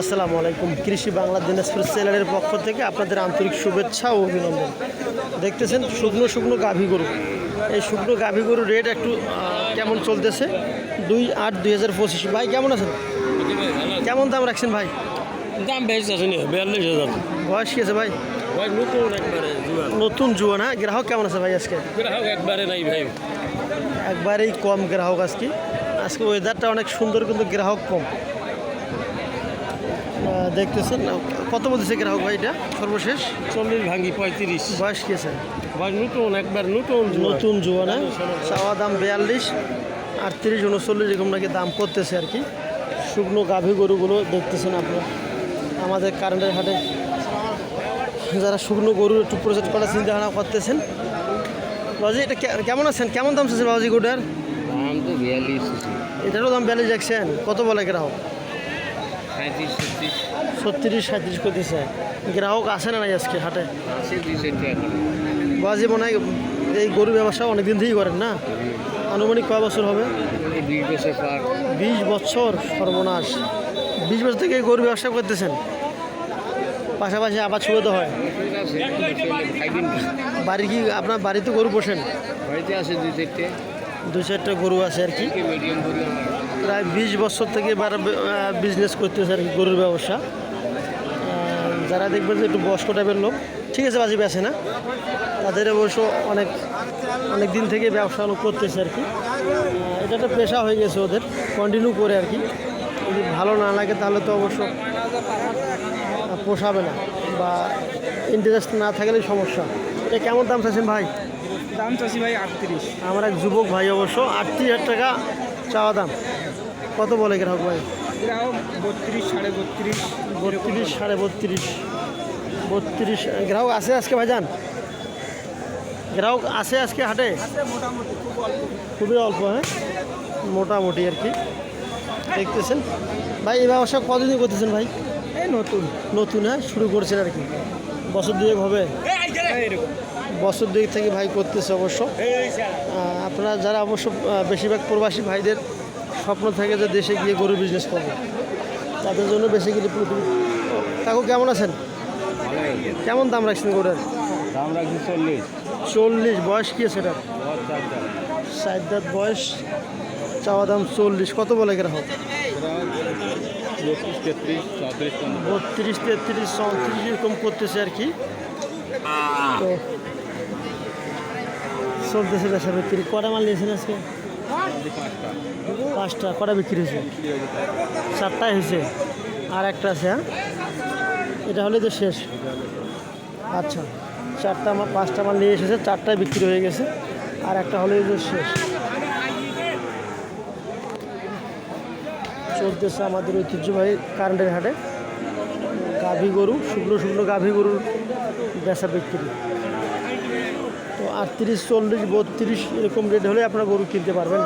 আসসালামু আলাইকুম। কৃষি বাংলা দিনাজপুর সেলারের পক্ষ থেকে আপনাদের আন্তরিক শুভেচ্ছা ও অভিনন্দন। দেখতেছেন শুকনো শুকনো গাভী গরু। এই শুকনো গাভী গরুর রেট একটু কেমন চলতেছে? দুই আট দুই হাজার পঁচিশ। ভাই কেমন আছেন? কেমন দাম রাখছেন ভাই? দাম বেশি আছে বিয়াল্লিশ হাজার। বয়স কি আছে ভাই? নতুন একবারে জুয়ান। নতুন জুয়া না গ্রাহক কেমন আছে ভাই আজকে? গ্রাহক একবারে নাই ভাই। একবারেই কম গ্রাহক আজকে। আজকে ওয়েদারটা অনেক সুন্দর কিন্তু গ্রাহক কম। দেখতেছেন। কত বলতেছে গ্রাহক ভাই এটা সর্বশেষ? চল্লিশ ভাঙ্গি পঁয়ত্রিশ। বয়স কি স্যার ভাই নতুন একবার নতুন। নতুন জুয়া না চাওয়া দাম বিয়াল্লিশ আটত্রিশ উনচল্লিশ এরকম নাকি দাম করতেছে আর কি। শুকনো গাভী গরুগুলো দেখতেছেন আপনারা। আমাদের কারেন্টের হাটে যারা শুকনো গরু একটু প্রচার করার চিন্তা ভাবনা করতেছেন বাবাজি এটা কেমন আছেন? কেমন দাম চাচ্ছেন বাবাজি গরুটার? দাম তো বিয়াল্লিশ এটারও দাম বিয়াল্লিশ রাখছেন কত বলে গ্রাহক ছত্রিশ। সাঁত্রিশ করতেছে গ্রাহক আসে না নাই আজকে হাটে? দুই বাবাজি মনে হয় এই গরু ব্যবসা অনেকদিন থেকেই করেন না? আনুমানিক কয় বছর হবে? বিশ বছর সর্বনাশ। বিশ বছর থেকে গরু ব্যবসা করতেছেন? পাশাপাশি আবার সুবিধা হয়। বাড়ি কি আপনার বাড়িতে গরু পোষেন? বাড়িতে আছে দুই চারটে দু চারটা গরু আছে আর কি। প্রায় বিশ বছর থেকে এবার বিজনেস করতেছে আর কি গরুর ব্যবসা। যারা দেখবেন যে একটু বয়স্ক টাইপের লোক ঠিক আছে বাজি বেছে না। তাদের অবশ্য অনেক অনেক দিন থেকে ব্যবসা করতেছে আর কি। এটা একটা পেশা হয়ে গেছে ওদের কন্টিনিউ করে আর কি। যদি ভালো না লাগে তাহলে তো অবশ্য পোষাবে না বা ইন্টারেস্ট না থাকলেই সমস্যা। এটা কেমন দাম চাইছেন ভাই? দাম চাষি ভাই আটত্রিশ। আমার এক যুবক ভাই অবশ্য আটত্রিশ হাজার টাকা চাওয়া দাম? কত বলে গ্রাহক ভাই? গ্রাহক বত্রিশ সাড়ে বত্রিশ। বত্রিশ সাড়ে বত্রিশ। বত্রিশ গ্রাহক আছে আজকে ভাইজান? গ্রাহক আছে আজকে হাটে? খুবই অল্প হ্যাঁ? মোটামুটি আর কি। দেখতেছেন। ভাই এই ব্যবসা কতদিন করতেছেন ভাই? এই নতুন। নতুন হ্যাঁ? শুরু করছেন আর কি। বছর দুয়েক হবে? বছর দুয়েক থেকে ভাই করতেছে অবশ্য। আপনারা যারা অবশ্য বেশিরভাগ প্রবাসী ভাইদের স্বপ্ন থাকে যে দেশে গিয়ে গরু বিজনেস করবে। তাদের জন্য বেশি বেসিক্যালি কাকু কেমন আছেন? কেমন দাম রাখছেন গরুর? দাম রাখছি চল্লিশ। চল্লিশ বয়স কি আছে এটা ষাট দাঁত। বয়স চাওয়া দাম চল্লিশ। কত বলে গ্রাহক বত্রিশ তেত্রিশ চৌত্রিশ এরকম করতেছে আর কি। তো চলতেছে বেচা বিক্রি কটা মাল নিয়েছেন আজকে? পাঁচটা, কটা বিক্রি হয়েছে? চারটায় হয়েছে। আর একটা আছে হ্যাঁ? এটা হলে তো শেষ। আচ্ছা চারটা আমার, পাঁচটা মাল নিয়ে এসেছে, চারটায় বিক্রি হয়ে গেছে, আর একটা হলে তো শেষ। চলতেছে আমাদের ঐতিহ্যবাহী কারেন্টের হাটে। গাভী গরু, শুকনো শুকনো গাভী গরুর বেচা বিক্রি। আটত্রিশ চল্লিশ বত্রিশ এরকম রেট হলে আপনারা গরু কিনতে পারবেন।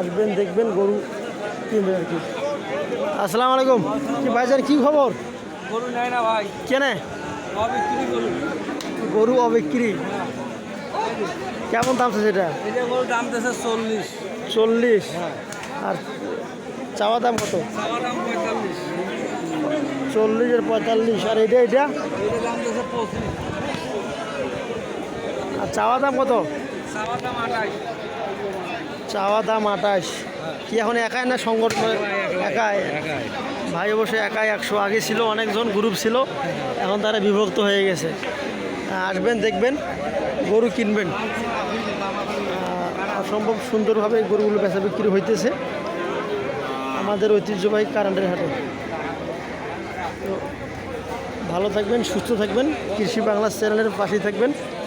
আসবেন দেখবেন গরু কিনবেন আর কি। আসসালামু আলাইকুম। কি ভাইজান কি খবর? গরু নেয় না ভাই। কেনে গরু। অবিক্রি। কেমন দাম আছে সেটা? গরু দাম চল্লিশ। চল্লিশ। আর চাওয়া দাম কত? চল্লিশ আর পঁয়তাল্লিশ। আর এটা এটা এটা দাম পঁচিশ। আর চাওয়া দাম কত? চাওয়া দাম আঠাশ। চাওয়া কি এখন একাই না সংগঠন? একাই? ভাই অবশ্যই একাই একশো আগে ছিল অনেকজন গ্রুপ ছিল এখন তারা বিভক্ত হয়ে গেছে। আসবেন দেখবেন গরু কিনবেন। অসম্ভব সুন্দরভাবে গরুগুলো বেচা বিক্রি হইতেছে। আমাদের ঐতিহ্যবাহী কারেন্টের হাটে। তো ভালো থাকবেন সুস্থ থাকবেন। কৃষি বাংলা চ্যানেলের পাশেই থাকবেন।